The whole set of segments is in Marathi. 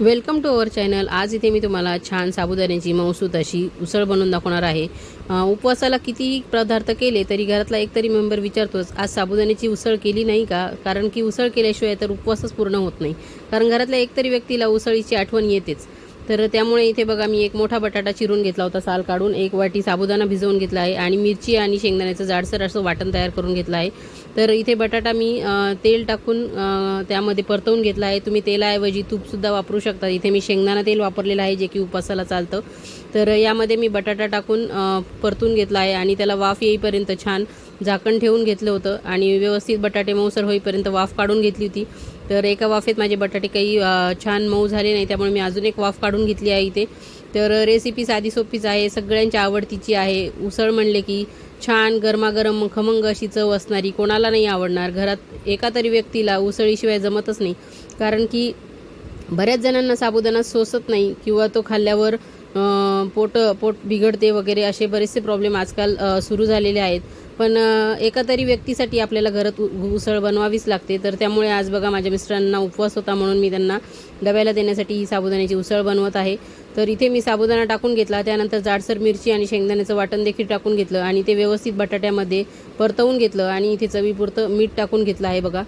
Welcome to our channel. आज इथे मी तुम्हाला छान साबुदाण्याची मौसूत अशी उसळ बनवून दाखवणार आहे. उपवासाला कितीही पदार्थ केले तरी घरातला एक तरी मेंबर विचारतोच आज साबुदाण्याची उसळ केली नाही का? कारण की उसळ केल्याशिवाय तर उपवासच पूर्ण होत नाही. कारण घरातल्या एकतरी व्यक्तीला उसळीची आठवण येतेच. तर त्यामुळे इथे बघा मी एक मोठा बटाटा चिरून घेतला होता साल काढून. एक वाटी साबुदाणा भिजवून घेतला आहे आणि मिरची आणि शेंगदाण्याचं जाडसर असं वाटण तयार करून घेतलं आहे. तर इथे बटाटा मी तेल टाकून त्यामध्ये परतवून घेतला आहे. तुम्ही तेलाऐवजी तूपसुद्धा वापरू शकता. इथे मी शेंगदाणा तेल वापरलेलं आहे जे की उपवासाला चालतं. तर यामध्ये मी बटाटा टाकून परतून घेतला आहे आणि त्याला वाफ येईपर्यंत छान झाकण ठेवून घेतलं होतं आणि व्यवस्थित बटाटे मऊसर होईपर्यंत वाफ काढून घेतली होती. तर एका वाफेत माझे बटाटे काही छान मऊ झाले नाही त्यामुळे मी अजून एक वाफ काढून घेतली आहे इथे. तर रेसिपी साधी सोपीच आहे सगळ्यांच्या आवडतीची आहे. उसळ म्हणले की छान गरमागरम खमंग अशी चव असणारी कोणाला नाही आवडणार. घरात एका तरी व्यक्तीला उसळीशिवाय जमतच नाही. कारण की बऱ्याच जणांना साबुदाणा सोसत नाही किंवा तो खाल्ल्यावर पोट पोट बिघडते वगैरे असे बरेचसे प्रॉब्लेम आजकाल सुरू झालेले आहेत. पण एका तरी व्यक्तीसाठी आपल्याला घरात उ- उसळ बनवावीच लागते. तर त्यामुळे आज बघा माझ्या मिस्टरांना उपवास होता म्हणून मी त्यांना डब्याला देण्यासाठी ही साबुदाण्याची उसळ बनवत आहे. तर इथे मी साबुदाणा टाकून घेतला. त्यानंतर जाडसर मिरची आणि शेंगदाण्याचं वाटण देखील टाकून घेतलं आणि ते व्यवस्थित बटाट्यामध्ये परतवून घेतलं आणि इथे चवीपुरतं मीठ टाकून घेतलं आहे बघा.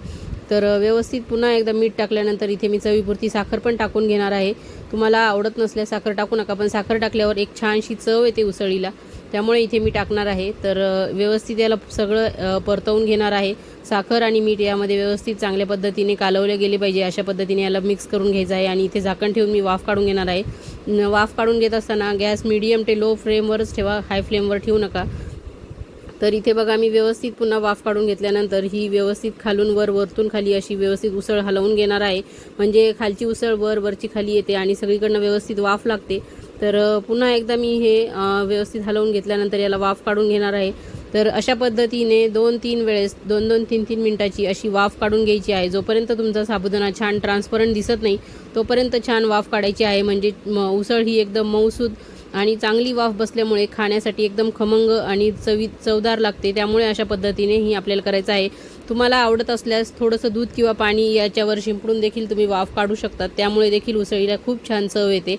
तर व्यवस्थित पुन्हा एकदा मीठ टाकल्यानंतर इथे मी चवीपुरती साखर पण टाकून घेणार आहे. तुम्हाला आवडत नसल्यास साखर टाकू नका पण साखर टाकल्यावर एक छानशी चव येते उसळीला. त्यामुळे इथे मी टाकणार आहे. तर व्यवस्थित याला सगळं परतवून घेणार आहे. साखर आणि मीठ यामध्ये व्यवस्थित चांगल्या पद्धतीने कालवले गेले पाहिजे. अशा पद्धतीने याला मिक्स करून घ्यायचं आहे आणि इथे झाकण ठेवून मी वाफ काढून घेणार आहे. वाफ काढून घेत असताना गॅस मिडियम ते लो फ्लेमवरच ठेवा. हाय फ्लेमवर ठेवू नका. तर इथे बघा मी व्यवस्थित पुन्हा वाफ काढून घेतल्यानंतर ही व्यवस्थित खालून वर वरतून खाली अशी व्यवस्थित उसळ हलवून घेणार आहे. म्हणजे खालची उसळ वर वरची खाली येते आणि सगळीकडनं व्यवस्थित वाफ लागते. तर पुन्हा एकदा मी हे व्यवस्थित हलवून घेतल्यानंतर याला वाफ काढून घेणार आहे. तर अशा पद्धतीने दोन तीन वेळेस दोन दोन तीन तीन मिनटाची अशी वाफ काढून घ्यायची आहे. जोपर्यंत तुमचा साबुदाणा छान ट्रान्सपरंट दिसत नाही तोपर्यंत छान वाफ काढायची आहे. म्हणजे म- उसळ ही एकदम मऊसूद आणि चांगली वाफ बसल्यामुळे खाण्यासाठी एकदम खमंग आणि चवी चवदार लागते. त्यामुळे अशा पद्धतीने ही आपल्याला करायचं आहे. तुम्हाला आवडत असल्यास थोडंसं दूध किंवा पाणी याच्यावर शिंपडून देखील तुम्ही वाफ काढू शकतात. त्यामुळे देखील उसळीला खूप छान चव येते.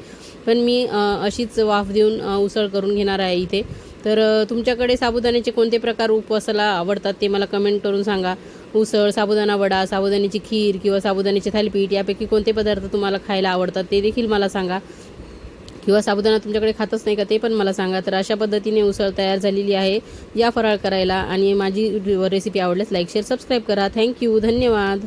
पण मी अशीच वाफ देऊन उसळ करून घेणार आहे इथे. तर तुमच्याकडे साबुदाण्याचे कोणते प्रकार उपवासाला आवडतात ते मला कमेंट करून सांगा. उसळ साबुदाणा वडा साबुदाण्याची खीर किंवा साबुदाण्याचे थालीपीठ यापैकी कोणते पदार्थ तुम्हाला खायला आवडतात ते देखील मला सांगा. किंवा साबुदाणा तुमच्याकडे खातच नाही का ते पण मला सांगा. तर अशा पद्धतीने उसळ तयार झालेली आहे. या फराळ करायला आणि माझी रेसिपी आवडल्यास लाईक शेअर सबस्क्राईब करा. थँक्यू धन्यवाद.